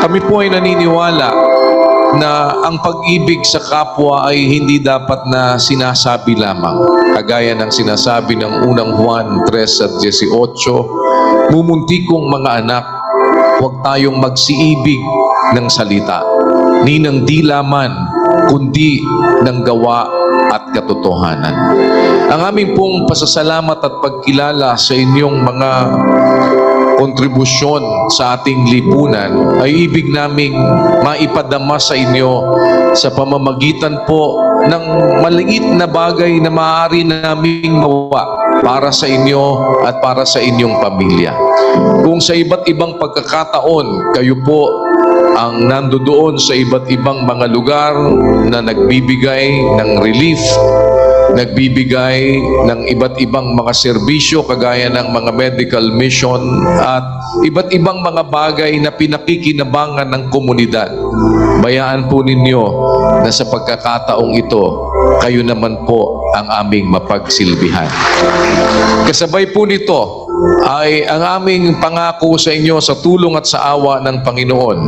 Kami po ay naniniwala na ang pag-ibig sa kapwa ay hindi dapat na sinasabi lamang. Kagaya ng sinasabi ng unang Juan 3 at 18, Mumuntikong mga anak, huwag tayong magsiibig ng salita, ni ng di laman, kundi ng gawa at katotohanan. Ang aming pong pasasalamat at pagkilala sa inyong mga kontribusyon sa ating lipunan ay ibig naming maipadama sa inyo sa pamamagitan po ng maliit na bagay na maaari naming mawa para sa inyo at para sa inyong pamilya. Kung sa iba't ibang pagkakataon kayo po ang nandoon sa iba't ibang mga lugar na nagbibigay ng relief nagbibigay ng iba't ibang mga serbisyo kagaya ng mga medical mission at iba't ibang mga bagay na pinakikinabangan ng komunidad. Bayaan po ninyo na sa pagkakataong ito, kayo naman po ang aming mapagsilbihan. Kasabay po nito ay ang aming pangako sa inyo sa tulong at sa awa ng Panginoon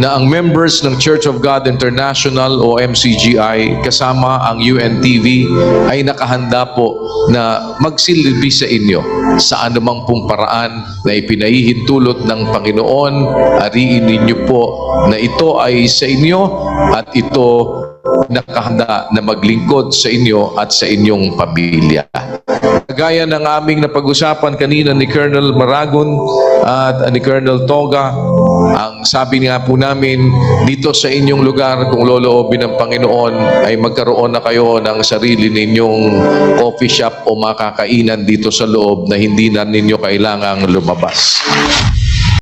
na ang members ng Church of God International o MCGI kasama ang UNTV ay nakahanda po na magsilbi sa inyo sa anumang pong na ipinahihintulot ng Panginoon. Ariin ninyo po na ito ay sa inyo at ito nakahanda na maglingkod sa inyo at sa inyong pamilya. Gaya ng aming napag-usapan kanina ni Colonel Maragon at ni Colonel Toga, ang sabi nga po namin, dito sa inyong lugar, kung loloobin ng Panginoon, ay magkaroon na kayo ng sarili ninyong coffee shop o makakainan dito sa loob na hindi na ninyo kailangang lumabas.